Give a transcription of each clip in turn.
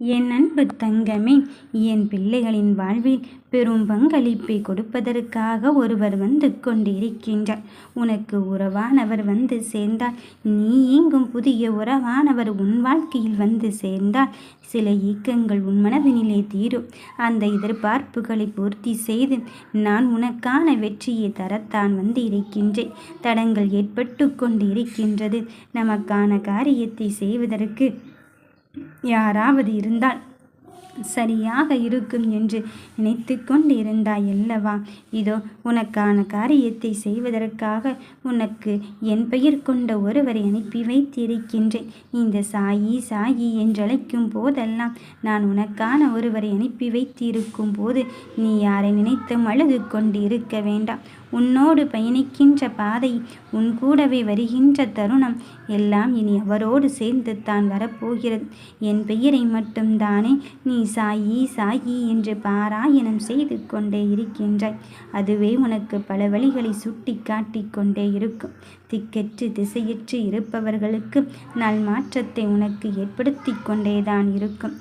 என் அன்பு தங்கமே என் பிள்ளைகளின் வாழ்வில் பெரும் பங்களிப்பை கொடுப்பதற்காக ஒருவர் வந்து கொண்டிருக்கின்றார். உனக்கு உறவானவர் வந்து சேர்ந்தால் நீ எங்கும் புதிய உறவானவர் உன் வாழ்க்கையில் வந்து சேர்ந்தால் சில இயக்கங்கள் உன் மனதினிலே தீரும். அந்த எதிர்பார்ப்புகளை பூர்த்தி செய்து நான் உனக்கான வெற்றியை தரத்தான் வந்து இருக்கின்றேன் தடங்கள் ஏற்பட்டு கொண்டு இருக்கின்றது நமக்கான காரியத்தை செய்வதற்கு யாராவது இருந்தால் சரியாக இருக்கும் என்று நினைத்து கொண்டிருந்தாய் அல்லவா? இதோ உனக்கான காரியத்தை செய்வதற்காக உனக்கு என் பெயர் கொண்ட ஒருவரை அனுப்பி வைத்திருக்கின்றேன். இந்த சாயி சாயி என்றழைக்கும் போதெல்லாம் நான் உனக்கான ஒருவரை அனுப்பி வைத்திருக்கும் போது நீ யாரை நினைத்து அழுது கொண்டிருக்க வேண்டாம். உன்னோடு பயணிக்கின்ற பாதை உன் கூடவே வருகின்ற தருணம் எல்லாம் இனி அவரோடு சேர்ந்து தான் வரப்போகிறது. என் பெயரை மட்டும்தானே நீ சாயி சாயி என்று பாராயணம் செய்து கொண்டே இருக்கின்றாய். அதுவே உனக்கு பல வழிகளை சுட்டி காட்டிக் கொண்டே இருக்கும். திக்கற்று திசையற்று இருப்பவர்களுக்கு நல் மாற்றத்தை உனக்கு ஏற்படுத்தி கொண்டேதான் இருக்கும்.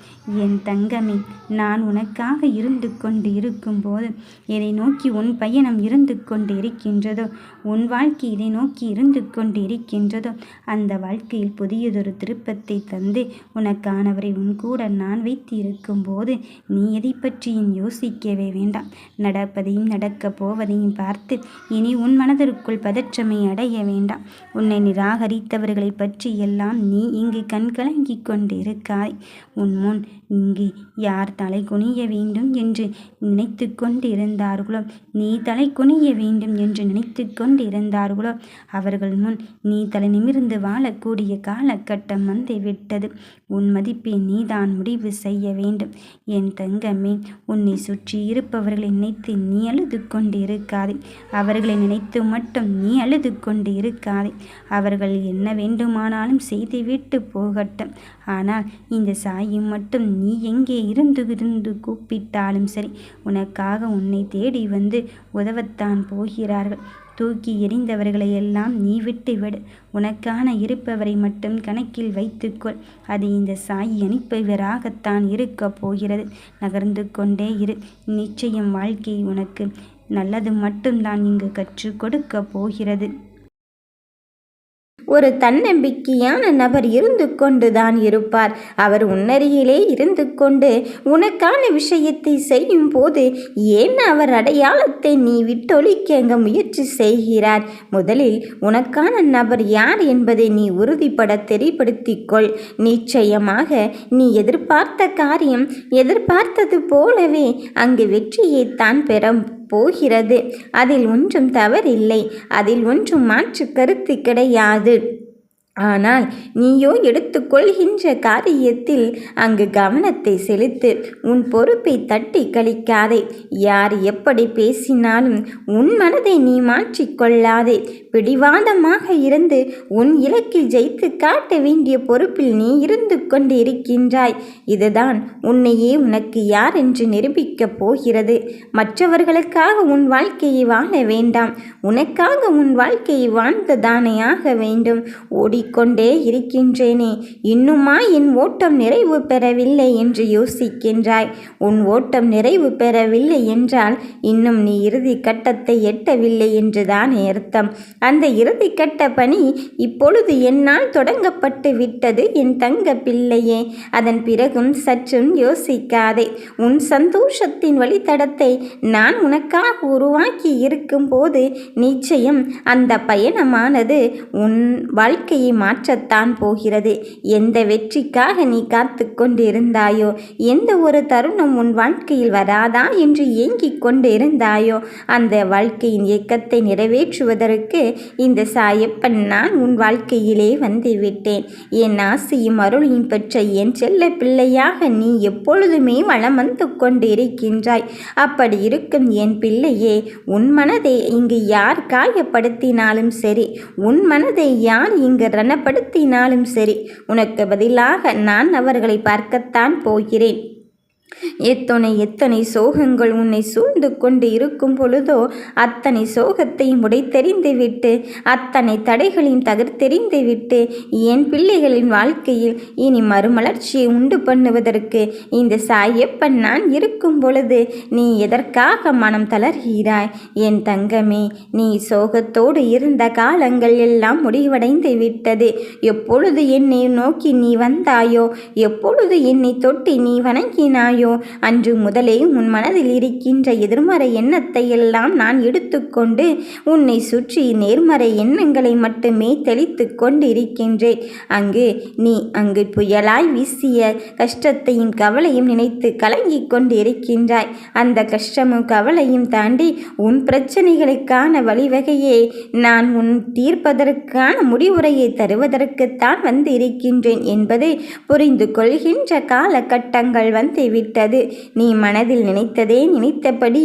என் தங்கமே நான் உனக்காக இருந்து கொண்டு இருக்கும்போது எதை நோக்கி உன் பயணம் இருந்து கொண்டு இருக்கின்றதோ உன் வாழ்க்கை இதை நோக்கி இருந்து கொண்டு இருக்கின்றதோ அந்த வாழ்க்கையில் புதியதொரு திருப்பத்தை தந்து உனக்கானவரை உன் கூட நான் வைத்து இருக்கும்போது நீ எதை பற்றியும் யோசிக்கவே வேண்டாம். நடப்பதையும் நடக்கப் போவதையும் பார்த்து இனி உன் மனதிற்குள் பதற்றமை அடைய வேண்டும் வேண்டாம். உன்னை நிராகரித்தவர்களை பற்றி எல்லாம் நீ இங்கு கண்கலங்கிக் கொண்டிருக்காய். உன் முன் இங்கு யார் தலை குனிய வேண்டும் என்று நினைத்து கொண்டிருந்தார்களோ? நீ தலை குனிய வேண்டும் என்று நினைத்து கொண்டிருந்தார்களோ? அவர்கள் முன் நீ தலை நிமிர்ந்து வாழக்கூடிய காலகட்டம் வந்து விட்டது உன் மதிப்பை நீதான் முடிவு செய்ய வேண்டும். என் தங்கமே உன்னை சுற்றி இருப்பவர்களை நினைத்து நீ அழுது கொண்டிருக்காதே. அவர்களை நினைத்து மட்டும் நீ அழுது கொண்டு இருக்காதே. அவர்கள் என்ன வேண்டுமானாலும் செய்துவிட்டு போகட்டும். ஆனால் இந்த சாயும் மட்டும் நீ எங்கே இருந்து இருந்து கூப்பிட்டாலும் சரி உனக்காக உன்னை தேடி வந்து உதவத்தான் போகிறார்கள். தூக்கி எறிந்தவர்களை எல்லாம் நீ விட்டு விடு. உனக்கான இருப்பவரை மட்டும் கணக்கில் வைத்துக்கொள் அது இந்த சாய் அனுப்பவராகத்தான் இருக்கப் போகிறது. நகர்ந்து கொண்டே இரு. நிச்சயம் வாழ்க்கை உனக்கு நல்லது மட்டும்தான் இங்கு கற்றுக் கொடுக்கப் போகிறது. ஒரு தன்னம்பிக்கையான நபர் இருந்து கொண்டுதான் இருப்பார். அவர் உன்னருகிலே இருந்து கொண்டு உனக்கான விஷயத்தை செய்யும் போது ஏன் அவர் அடையாளத்தை நீ விட்டொழிக்க முயற்சி செய்கிறார்? முதலில் உனக்கான நபர் யார் என்பதை நீ உறுதிப்பட தெரிப்படுத்திக்கொள். நிச்சயமாக நீ எதிர்பார்த்த காரியம் எதிர்பார்த்தது போலவே அங்கு வெற்றியை தான் பெற போகிறது. அதில் ஒன்றும் தவறில்லை. அதில் ஒன்றும் மாற்று கருத்து கிடையாது. ஆனால் நீயோ எடுத்துக்கொள்கின்ற காரியத்தில் அங்கு கவனத்தை செலுத்து உன் பொறுப்பை தட்டி கழிக்காதே. யார் எப்படி பேசினாலும் உன் மனதை நீ மாற்றிக்கொள்ளாதே பிடிவாதமாக இருந்து உன் இலக்கில் ஜெயித்து காட்ட வேண்டிய பொறுப்பில் நீ இருந்து கொண்டு இருக்கின்றாய் இதுதான் உன்னையே உனக்கு யார் என்று நிரூபிக்கப் போகிறது. மற்றவர்களுக்காக உன் வாழ்க்கையை வாழ வேண்டாம். உனக்காக உன் வாழ்க்கையை வாழ்ந்ததானே ஆக வேண்டும். ஓடி கொண்டே இருக்கின்றேனே. இன்னுமா என் ஓட்டம் நிறைவு பெறவில்லை என்று யோசிக்கின்றாய். உன் ஓட்டம் நிறைவு பெறவில்லை என்றால் இன்னும் நீ இறுதி கட்டத்தை எட்டவில்லை என்றுதான் அர்த்தம். அந்த இறுதி கட்ட பணி இப்பொழுது என்னால் தொடங்கப்பட்டு விட்டது என் தங்க பிள்ளையே. அதன் பிறகும் சற்றும் யோசிக்காதே. உன் சந்தோஷத்தின் வழித்தடத்தை நான் உனக்காக உருவாக்கி இருக்கும் போது நிச்சயம் அந்த பயணமானது உன் வாழ்க்கையை மாற்றத்தான் போகிறது. எந்த வெற்றிக்காக நீ காத்து கொண்டிருந்தாயோ எந்த ஒரு தருணம் உன் வாழ்க்கையில் வராதா என்று ஏங்கிக் கொண்டிருந்தாயோ அந்த வாழ்க்கையின் இயக்கத்தை நிறைவேற்றுவதற்கு இந்த சாயப்பன் நான் உன் வாழ்க்கையிலே வந்துவிட்டேன் என் ஆசையும் அருளையும் பெற்ற என் செல்ல பிள்ளையாக நீ எப்பொழுதுமே வளம் வந்து கொண்டிருக்கின்றாய். அப்படி இருக்கும் என் பிள்ளையே உன் மனதை இங்கு யார் காயப்படுத்தினாலும் சரி உன் மனதை யார் இங்கு மரணப்படுத்தினாலும் சரி உனக்கு பதிலாக நான் அவர்களை பார்க்கத்தான் போகிறேன். எத்தனை எத்தனை சோகங்கள் உன்னை சூழ்ந்து கொண்டு இருக்கும் பொழுதோ அத்தனை சோகத்தையும் உடைத்தெறிந்து விட்டு அத்தனை தடைகளையும் தகர்த்தெறிந்து விட்டு என் பிள்ளைகளின் வாழ்க்கையில் இனி மறுமலர்ச்சியை உண்டு பண்ணுவதற்கு இந்த சாயப்பன் நான் இருக்கும் பொழுது நீ எதற்காக மனம் தளர்கிறாய்? என் தங்கமே நீ சோகத்தோடு இருந்த காலங்கள் எல்லாம் முடிவடைந்து விட்டது. எப்பொழுது என்னை நோக்கி நீ வந்தாயோ எப்பொழுது என்னை தொட்டி நீ வணங்கினாயோ அன்று முதலே உன் மனதில் இருக்கின்ற எதிர்மறை எண்ணத்தை எல்லாம் நான் எடுத்துக்கொண்டு உன்னை சுற்றி நேர்மறை எண்ணங்களை மட்டுமே தெளித்து கொண்டு இருக்கின்றேன் அங்கு நீ அங்கு புயலாய் வீசிய கஷ்டத்தையும் கவலையும் நினைத்து கலங்கிக் கொண்டு இருக்கின்றாய் அந்த கஷ்டமும் கவலையும் தாண்டி உன் பிரச்சனைகளுக்கான வழிவகையை நான் உன் தீர்ப்பதற்கான முடிவுரையை தருவதற்குத்தான் வந்து இருக்கின்றேன் என்பதை புரிந்து கொள்கின்ற காலகட்டங்கள் வந்து விட்டது நீ மனதில் நினைத்ததே நினைத்தபடி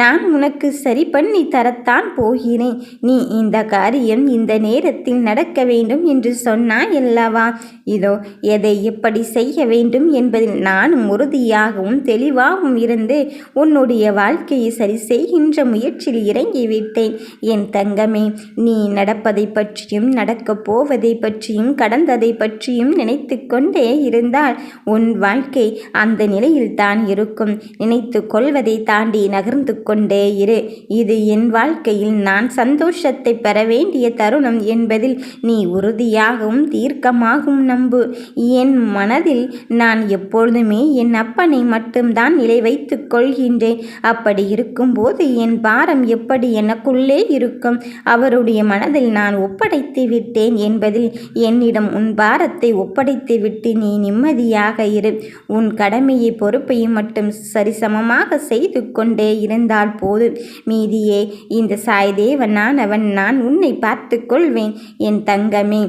நான் உனக்கு சரி பண்ணி தரத்தான் போகிறேன். நீ இந்த காரியம் இந்த நேரத்தில் நடக்க வேண்டும் என்று சொன்னாய் அல்லவா? இதோ எதை எப்படி செய்ய வேண்டும் என்பதில் நானும் உறுதியாகவும் தெளிவாகவும் இருந்து உன்னுடைய வாழ்க்கையை சரி செய்கின்ற முயற்சியில் இறங்கிவிட்டேன். என் தங்கமே நீ நடப்பதை பற்றியும் நடக்கப் போவதை பற்றியும் கடந்ததை பற்றியும் நினைத்து கொண்டே இருந்தால் உன் வாழ்க்கை அந்த நிலையில் தான் இருக்கும். நினைத்து கொள்வதை தாண்டி நகர்ந்து கொண்டே இரு. இது என் வாழ்க்கையில் நான் சந்தோஷத்தை பெற வேண்டிய தருணம் என்பதில் நீ உறுதியாகவும் தீர்க்கமாகவும் நம்பு. என் மனதில் நான் எப்பொழுதுமே என் அப்பனை மட்டும்தான் நிலை வைத்து கொள்கின்றேன். அப்படி இருக்கும்போது என் பாரம் எப்படி எனக்குள்ளே இருக்கும்? அவருடைய மனதில் நான் ஒப்படைத்து விட்டேன் என்பதில் என்னிடம் உன் பாரத்தை ஒப்படைத்து விட்டு நீ நிம்மதியாக இரு. உன் கடமையை பொறுப்பையும் மட்டும் சரிசமமாக செய்து கொண்டே இருந்தால் போதும். மீதியே இந்த சாய்தேவனானவன் நான் உன்னை பார்த்து கொள்வேன் என் தங்கமே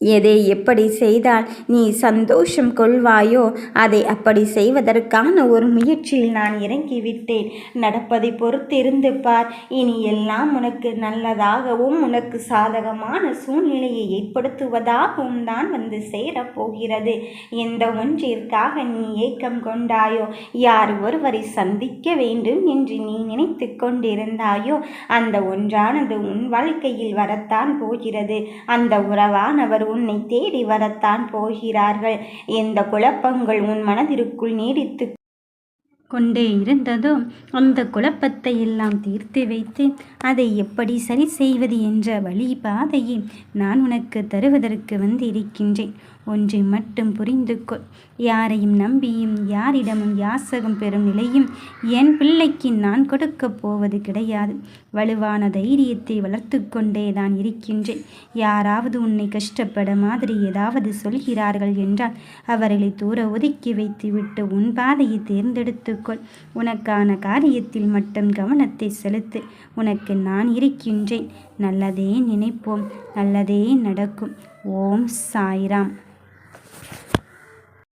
எதை எப்படி செய்தால் நீ சந்தோஷம் கொள்வாயோ அதை அப்படி செய்வதற்கான ஒரு முயற்சியில் நான் இறங்கிவிட்டேன். நடப்பதை பொறுத்திருந்து பார். இனி எல்லாம் உனக்கு நல்லதாகவும் உனக்கு சாதகமான சூழ்நிலையை ஏற்படுத்துவதாகவும் தான் வந்து சேரப்போகிறது. எந்த ஒன்றிற்காக நீ ஏக்கம் கொண்டாயோ யார் ஒருவரை சந்திக்க வேண்டும் என்று நீ நினைத்து கொண்டிருந்தாயோ அந்த ஒன்றானது உன் வாழ்க்கையில் வரத்தான் போகிறது. அந்த உறவானவர் உன்னை தேடி வரத்தான் போகிறார்கள். எந்த குழப்பங்கள் உன் மனதிற்குள் நீடித்து கொண்டே இருந்ததோ அந்த குழப்பத்தை எல்லாம் தீர்த்து வைத்து அதை எப்படி சரி செய்வது என்ற வழி பாதையை நான் உனக்கு தருவதற்கு வந்து இருக்கின்றேன் ஒன்றை மட்டும் புரிந்து கொள். யாரையும் நம்பியும் யாரிடமும் யாசகம் பெறும் நிலையும் என் பிள்ளைக்கு நான் கொடுக்கப் போவது கிடையாது. வலுவான தைரியத்தை வளர்த்து கொண்டே தான் இருக்கின்றேன். யாராவது உன்னை கஷ்டப்பட மாதிரி ஏதாவது சொல்கிறார்கள் என்றால் அவர்களை தூர ஒதுக்கி வைத்துவிட்டு உன் பாதையை தேர்ந்தெடுத்துக்கொள் உனக்கான காரியத்தில் மட்டும் கவனத்தை செலுத்து. உனக்கு நான் இருக்கின்றேன். நல்லதே நினைப்போம். நல்லதே நடக்கும். ஓம் சாய்ராம்.